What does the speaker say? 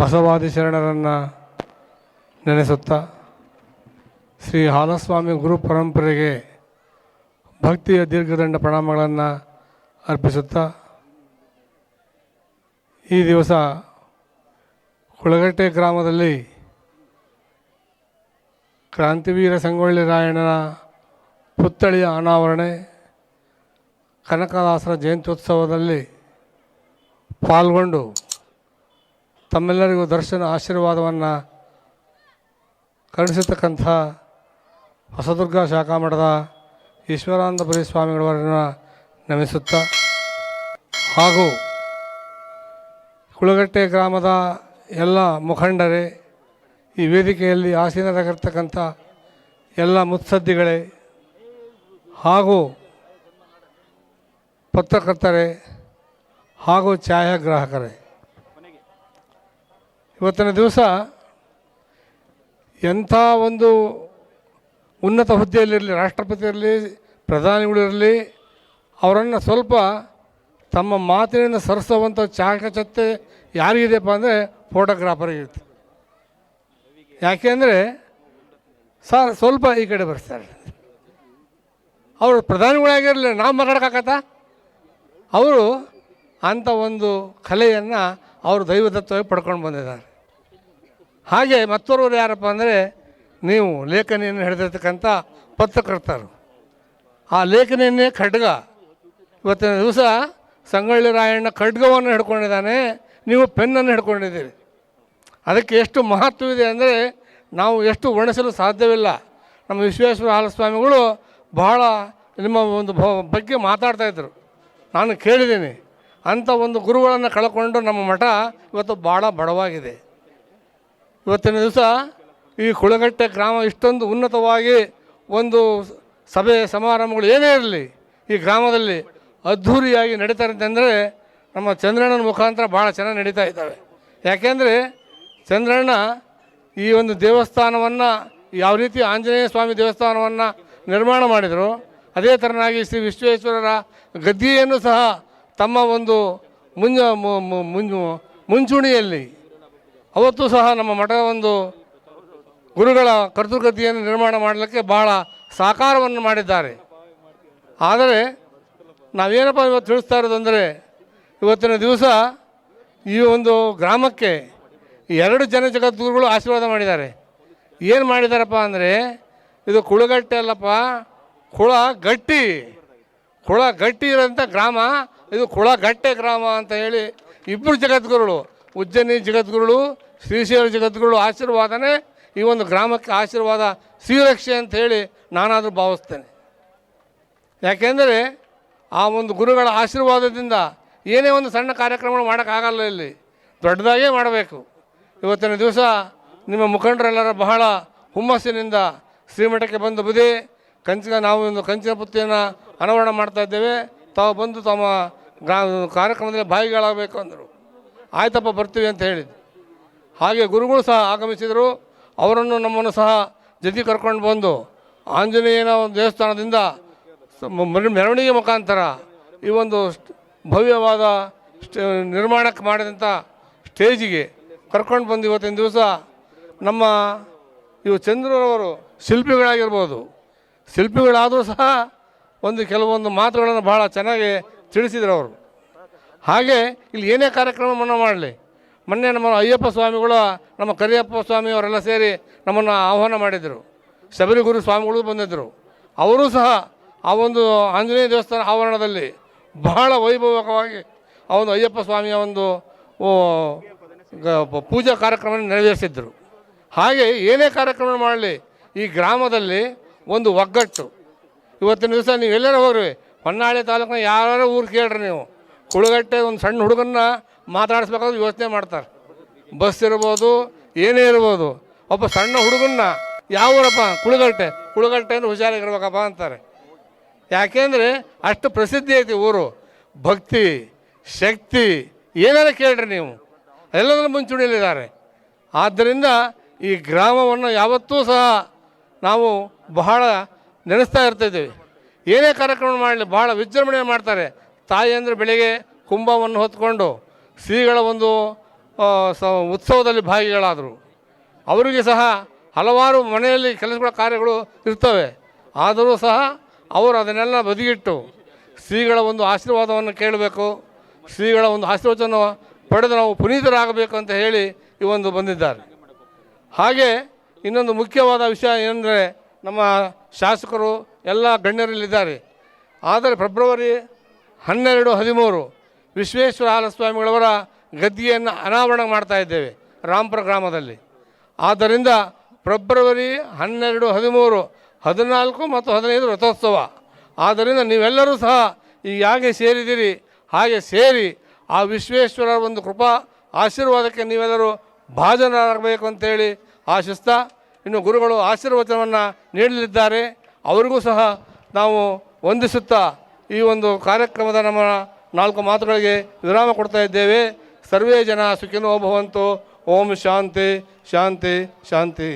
ಬಸವಾದಿ ಶರಣರನ್ನು ನೆನೆಸುತ್ತಾ ಶ್ರೀ ಹಾಲಸ್ವಾಮಿ ಗುರು ಪರಂಪರೆಗೆ ಭಕ್ತಿಯ ದೀರ್ಘದಂಡ ಪ್ರಣಾಮಗಳನ್ನು ಅರ್ಪಿಸುತ್ತಾ ಈ ದಿವಸ ಕುಳಗಟ್ಟೆ ಗ್ರಾಮದಲ್ಲಿ ಕ್ರಾಂತಿವೀರ ಸಂಗೊಳ್ಳಿ ರಾಯಣ್ಣನ ಪುತ್ಥಳಿಯ ಅನಾವರಣೆ, ಕನಕದಾಸರ ಜಯಂತ್ಯುತ್ಸವದಲ್ಲಿ ಪಾಲ್ಗೊಂಡು ತಮ್ಮೆಲ್ಲರಿಗೂ ದರ್ಶನ ಆಶೀರ್ವಾದವನ್ನು ಕರುಣಿಸತಕ್ಕಂಥ ಹೊಸದುರ್ಗ ಶಾಖಾ ಮಠದ ಈಶ್ವರಾನಂದಪುರಿ ಸ್ವಾಮಿಗಳವರನ್ನು ನಮಿಸುತ್ತಾ ಹಾಗೂ ಕುಳಗಟ್ಟೆ ಗ್ರಾಮದ ಎಲ್ಲ ಮುಖಂಡರೇ, ಈ ವೇದಿಕೆಯಲ್ಲಿ ಆಸೀನರಾಗಿರ್ತಕ್ಕಂಥ ಎಲ್ಲ ಮುತ್ಸದ್ದಿಗಳೇ ಹಾಗೂ ಪತ್ರಕರ್ತರೇ ಹಾಗೂ ಛಾಯಾಗ್ರಾಹಕರೇ. ಇವತ್ತಿನ ದಿವಸ ಎಂಥ ಒಂದು ಉನ್ನತ ಹುದ್ದೆಯಲ್ಲಿರಲಿ ರಾಷ್ಟ್ರಪತಿ ಇರಲಿ ಪ್ರಧಾನಿಗಳಿರಲಿ ಅವರನ್ನು ಸ್ವಲ್ಪ ತಮ್ಮ ಮಾತಿನಿಂದ ಸರಿಸುವಂಥ ಚಾಕಚತ್ತೆ ಯಾರಿಗಿದೆಯಪ್ಪ ಅಂದರೆ ಫೋಟೋಗ್ರಾಫರಿಗಿರುತ್ತೆ ಯಾಕೆಂದರೆ ಸರ್, ಸ್ವಲ್ಪ ಈ ಕಡೆ ಬರ್ತಾರೆ. ಅವರು ಪ್ರಧಾನಿಗಳಾಗಿರಲಿ, ನಾವು ಮಾತಾಡೋಕ್ಕಾಗತ್ತಾ? ಅವರು ಅಂಥ ಒಂದು ಕಲೆಯನ್ನು ಅವರು ದೈವದತ್ವವಾಗಿ ಪಡ್ಕೊಂಡು ಬಂದಿದ್ದಾರೆ. ಹಾಗೆ ಮತ್ತೊರವರು ಯಾರಪ್ಪ ಅಂದರೆ ನೀವು ಲೇಖನಿಯನ್ನು ಹಿಡಿದಿರ್ತಕ್ಕಂಥ ಪತ್ರಕರ್ತರು. ಆ ಲೇಖನಿಯನ್ನೇ ಖಡ್ಗ. ಇವತ್ತಿನ ದಿವಸ ಸಂಗೊಳ್ಳಿ ರಾಯಣ್ಣ ಖಡ್ಗವನ್ನು ಹಿಡ್ಕೊಂಡಿದ್ದಾನೆ, ನೀವು ಪೆನ್ನನ್ನು ಹಿಡ್ಕೊಂಡಿದ್ದೀರಿ. ಅದಕ್ಕೆ ಎಷ್ಟು ಮಹತ್ವವಿದೆ ಅಂದರೆ ನಾವು ಎಷ್ಟು ವರ್ಣಿಸಲು ಸಾಧ್ಯವಿಲ್ಲ. ನಮ್ಮ ವಿಶ್ವೇಶ್ವರ ಹಾಲಸ್ವಾಮಿಗಳು ಬಹಳ ನಿಮ್ಮ ಒಂದು ಬಗ್ಗೆ ಮಾತಾಡ್ತಾಯಿದ್ರು ನಾನು ಕೇಳಿದ್ದೀನಿ. ಅಂಥ ಒಂದು ಗುರುಗಳನ್ನು ಕಳ್ಕೊಂಡು ನಮ್ಮ ಮಠ ಇವತ್ತು ಭಾಳ ಬಡವಾಗಿದೆ. ಇವತ್ತಿನ ದಿವಸ ಈ ಕುಳಗಟ್ಟೆ ಗ್ರಾಮ ಇಷ್ಟೊಂದು ಉನ್ನತವಾಗಿ ಒಂದು ಸಭೆ ಸಮಾರಂಭಗಳು ಏನೇ ಇರಲಿ ಈ ಗ್ರಾಮದಲ್ಲಿ ಅದ್ಧೂರಿಯಾಗಿ ನಡೀತಾರೆ ಅಂತಂದರೆ ನಮ್ಮ ಚಂದ್ರಣ್ಣನ ಮುಖಾಂತರ ಭಾಳ ಚೆನ್ನಾಗಿ ನಡೀತಾ ಇದ್ದಾವೆ. ಯಾಕೆಂದರೆ ಚಂದ್ರಣ್ಣ ಈ ಒಂದು ದೇವಸ್ಥಾನವನ್ನು ಯಾವ ರೀತಿ ಆಂಜನೇಯ ಸ್ವಾಮಿ ದೇವಸ್ಥಾನವನ್ನು ನಿರ್ಮಾಣ ಮಾಡಿದರು, ಅದೇ ಥರನಾಗಿ ಶ್ರೀ ವಿಶ್ವೇಶ್ವರರ ಗದ್ದಿಯನ್ನು ಸಹ ತಮ್ಮ ಒಂದು ಮುಂಜು ಮುಂಚೂಣಿಯಲ್ಲಿ ಅವತ್ತು ಸಹ ನಮ್ಮ ಮಠ ಒಂದು ಗುರುಗಳ ಕರ್ತೃಗತಿಯನ್ನು ನಿರ್ಮಾಣ ಮಾಡಲಿಕ್ಕೆ ಬಹಳ ಸಹಕಾರವನ್ನು ಮಾಡಿದ್ದಾರೆ. ಆದರೆ ನಾವೇನಪ್ಪ ಇವತ್ತು ತಿಳಿಸ್ತಾ ಇರೋದಂದರೆ ಇವತ್ತಿನ ದಿವಸ ಈ ಒಂದು ಗ್ರಾಮಕ್ಕೆ ಎರಡು ಜನ ಜಗದ್ಗುರುಗಳು ಆಶೀರ್ವಾದ ಮಾಡಿದ್ದಾರೆ. ಏನು ಮಾಡಿದಾರಪ್ಪ ಅಂದರೆ, ಇದು ಕುಳಗಟ್ಟೆ ಅಲ್ಲಪ್ಪ, ಕುಳ ಗಟ್ಟಿ. ಕುಳ ಗಟ್ಟಿ ಇರೋಂಥ ಗ್ರಾಮ, ಇದು ಕುಳಗಟ್ಟೆ ಗ್ರಾಮ ಅಂತ ಹೇಳಿ ಇಬ್ಬರು ಜಗದ್ಗುರುಗಳು ಉಜ್ಜಯಿನಿ ಜಗದ್ಗುರುಗಳು ಶ್ರೀಶೈಲ ಜಗದ್ಗುರುಗಳು ಆಶೀರ್ವಾದನೇ ಈ ಒಂದು ಗ್ರಾಮಕ್ಕೆ ಆಶೀರ್ವಾದ ಶ್ರೀರಕ್ಷೆ ಅಂತ ಹೇಳಿ ನಾನಾದರೂ ಭಾವಿಸ್ತೇನೆ. ಯಾಕೆಂದರೆ ಆ ಒಂದು ಗುರುಗಳ ಆಶೀರ್ವಾದದಿಂದ ಏನೇ ಒಂದು ಸಣ್ಣ ಕಾರ್ಯಕ್ರಮಗಳು ಮಾಡೋಕ್ಕಾಗಲ್ಲ ಇಲ್ಲಿ. ದೊಡ್ಡದಾಗೇ ಮಾಡಬೇಕು. ಇವತ್ತಿನ ದಿವಸ ನಿಮ್ಮ ಮುಖಂಡರೆಲ್ಲರ ಬಹಳ ಹುಮ್ಮಸ್ಸಿನಿಂದ ಶ್ರೀಮಠಕ್ಕೆ ಬಂದು ಬುದಿ ಕಂಚಿನ ನಾವು ಒಂದು ಕಂಚಿನ ಪುತ್ತಿಯನ್ನು ಅನಾವರಣ ಮಾಡ್ತಾ ಇದ್ದೇವೆ. ತಾವು ಬಂದು ತಮ್ಮ ಗ್ರಾ ಕಾರ್ಯಕ್ರಮದಲ್ಲಿ ಭಾಗಿಗಳಾಗಬೇಕು ಅಂದರು. ಆಯ್ತಪ್ಪ, ಬರ್ತೀವಿ ಅಂತ ಹೇಳಿದ್ದು ಹಾಗೆ ಗುರುಗಳು ಸಹ ಆಗಮಿಸಿದರು. ಅವರನ್ನು ನಮ್ಮನ್ನು ಸಹ ಜೊತೆ ಕರ್ಕೊಂಡು ಬಂದು ಆಂಜನೇಯನ ಒಂದು ದೇವಸ್ಥಾನದಿಂದ ಮೆರವಣಿಗೆ ಮುಖಾಂತರ ಈ ಒಂದು ಭವ್ಯವಾದ ನಿರ್ಮಾಣಕ್ಕೆ ಮಾಡಿದಂಥ ಸ್ಟೇಜಿಗೆ ಕರ್ಕೊಂಡು ಬಂದು ಇವತ್ತಿನ ದಿವಸ ನಮ್ಮ ಇವು ಚಂದ್ರರವರು ಶಿಲ್ಪಿಗಳಾಗಿರ್ಬೋದು. ಶಿಲ್ಪಿಗಳಾದರೂ ಸಹ ಒಂದು ಕೆಲವೊಂದು ಮಾತುಗಳನ್ನು ಭಾಳ ಚೆನ್ನಾಗಿ ತಿಳಿಸಿದ್ರು ಅವರು. ಹಾಗೆ ಇಲ್ಲಿ ಏನೇ ಕಾರ್ಯಕ್ರಮವನ್ನು ಮಾಡಲಿ. ಮೊನ್ನೆ ನಮ್ಮ ಅಯ್ಯಪ್ಪ ಸ್ವಾಮಿಗಳು, ನಮ್ಮ ಕರಿಯಪ್ಪ ಸ್ವಾಮಿ ಅವರೆಲ್ಲ ಸೇರಿ ನಮ್ಮನ್ನು ಆಹ್ವಾನ ಮಾಡಿದರು. ಶಬರಿಗುರು ಸ್ವಾಮಿಗಳು ಬಂದಿದ್ದರು ಅವರು ಸಹ ಆ ಒಂದು ಆಂಜನೇಯ ದೇವಸ್ಥಾನ ಆವರಣದಲ್ಲಿ ಬಹಳ ವೈಭವಕವಾಗಿ ಆ ಒಂದು ಅಯ್ಯಪ್ಪ ಸ್ವಾಮಿಯ ಒಂದು ಪೂಜಾ ಕಾರ್ಯಕ್ರಮ ನೆರವೇರಿಸಿದ್ರು. ಹಾಗೆ ಏನೇ ಕಾರ್ಯಕ್ರಮ ಮಾಡಲಿ, ಈ ಗ್ರಾಮದಲ್ಲಿ ಒಂದು ಒಗ್ಗಟ್ಟು. ಇವತ್ತಿನ ದಿವಸ ನೀವು ಎಲ್ಲರೂ ಹೋಗ್ರಿ. ಹೊನ್ನಾಳಿ ತಾಲೂಕಿನ ಯಾರು ಊರು ಕೇಳ್ರಿ ನೀವು. ಕುಳಗಟ್ಟೆ ಒಂದು ಸಣ್ಣ ಹುಡುಗನ್ನ ಮಾತಾಡಿಸ್ಬೇಕಾದ್ರೆ ಯೋಚನೆ ಮಾಡ್ತಾರೆ. ಬಸ್ ಇರ್ಬೋದು, ಏನೇ ಇರ್ಬೋದು, ಒಬ್ಬ ಸಣ್ಣ ಹುಡುಗನ್ನ, ಯಾವ ಊರಪ್ಪ? ಕುಳಗಟ್ಟೆ. ಕುಳಗಟ್ಟೆ ಅಂದ್ರೆ ಹುಷಾರಾಗಿರ್ಬೇಕಪ್ಪ ಅಂತಾರೆ. ಯಾಕೆಂದರೆ ಅಷ್ಟು ಪ್ರಸಿದ್ಧಿ ಐತಿ ಊರು. ಭಕ್ತಿ, ಶಕ್ತಿ ಏನಾರ ಕೇಳ್ರಿ ನೀವು? ಎಲ್ಲದರ ಮುಂಚೂಣಿಯಲ್ಲಿದ್ದಾರೆ. ಆದ್ದರಿಂದ ಈ ಗ್ರಾಮವನ್ನು ಯಾವತ್ತೂ ಸಹ ನಾವು ಬಹಳ ನೆನೆಸ್ತಾ ಇರ್ತಿದ್ದೀವಿ ಏನೇ ಕಾರ್ಯಕ್ರಮ ಮಾಡಲಿ, ಬಹಳ ವಿಜೃಂಭಣೆ ಮಾಡ್ತಾರೆ. ತಾಯಿ ಅಂದರೆ ಬೆಳಿಗ್ಗೆ ಕುಂಭವನ್ನು ಹೊತ್ಕೊಂಡು ಶ್ರೀಗಳ ಒಂದು ಸ, ಉತ್ಸವದಲ್ಲಿ ಭಾಗಿಗಳಾದರು. ಅವರಿಗೆ ಸಹ ಹಲವಾರು ಮನೆಯಲ್ಲಿ ಕೆಲಸಗಳ ಕಾರ್ಯಗಳು ಇರ್ತವೆ. ಆದರೂ ಸಹ ಅವರು ಅದನ್ನೆಲ್ಲ ಬದಿಗಿಟ್ಟು ಶ್ರೀಗಳ ಒಂದು ಆಶೀರ್ವಾದವನ್ನು ಕೇಳಬೇಕು. ಶ್ರೀಗಳ ಒಂದು ಆಶೀರ್ವಚನ ಪಡೆದು ನಾವು ಪುನೀತರಾಗಬೇಕು ಅಂತ ಹೇಳಿ ಈ ಬಂದಿದ್ದಾರೆ. ಹಾಗೆ ಇನ್ನೊಂದು ಮುಖ್ಯವಾದ ವಿಷಯ ಏನಂದರೆ ನಮ್ಮ ಶಾಸಕರು ಎಲ್ಲ ಗಣ್ಯರಲ್ಲಿದ್ದಾರೆ. ಆದರೆ ಫೆಬ್ರವರಿ ಹನ್ನೆರಡು, ಹದಿಮೂರು ವಿಶ್ವೇಶ್ವರ ಹಾಲಸ್ವಾಮಿಗಳವರ ಗದ್ದಿಗೆಯನ್ನು ಅನಾವರಣ ಮಾಡ್ತಾ ಇದ್ದೇವೆ ರಾಂಪುರ ಗ್ರಾಮದಲ್ಲಿ. ಆದ್ದರಿಂದ ಫೆಬ್ರವರಿ ಹನ್ನೆರಡು, ಹದಿಮೂರು, ಹದಿನಾಲ್ಕು ಮತ್ತು ಹದಿನೈದು ರಥೋತ್ಸವ. ಆದ್ದರಿಂದ ನೀವೆಲ್ಲರೂ ಸಹ ಈ ಹೇಗೆ ಸೇರಿದ್ದೀರಿ ಹಾಗೆ ಸೇರಿ ಆ ವಿಶ್ವೇಶ್ವರರ ಒಂದು ಕೃಪಾ ಆಶೀರ್ವಾದಕ್ಕೆ ನೀವೆಲ್ಲರೂ ಭಾಜನರಾಗಬೇಕು ಅಂತೇಳಿ ಆಶಿಸ್ತಾ, ಇನ್ನು ಗುರುಗಳು ಆಶೀರ್ವಚನವನ್ನು ನೀಡಲಿದ್ದಾರೆ. ಅವರಿಗೂ ಸಹ ನಾವು ವಂದಿಸುತ್ತಾ ಈ ಒಂದು ಕಾರ್ಯಕ್ರಮದ ನಮ್ಮ ನಾಲ್ಕು ಮಾತುಗಳಿಗೆ ವಿರಾಮ ಕೊಡ್ತಾ ಇದ್ದೇವೆ. ಸರ್ವೇ ಜನ ಸುಖಿನೋ ಭವಂತು. ಓಂ ಶಾಂತಿ ಶಾಂತಿ ಶಾಂತಿ.